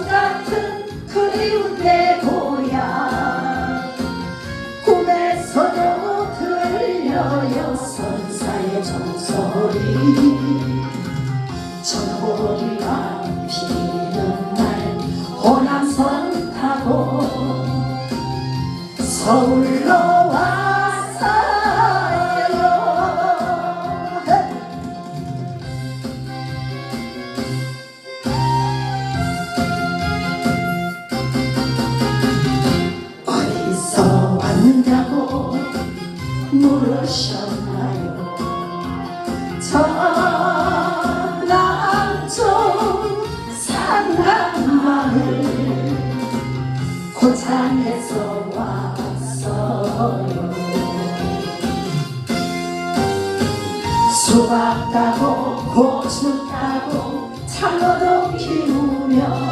같은 그리운 내 고향. 꿈에서도 들려요 선사의 종소리 전보리가 피는 날 호남선 타고 서울로 왔 왔느냐고 물으셨나요? 전남쪽 상간마을 고창에서 왔어요. 수박 따고 고추 따고 장어도 키우며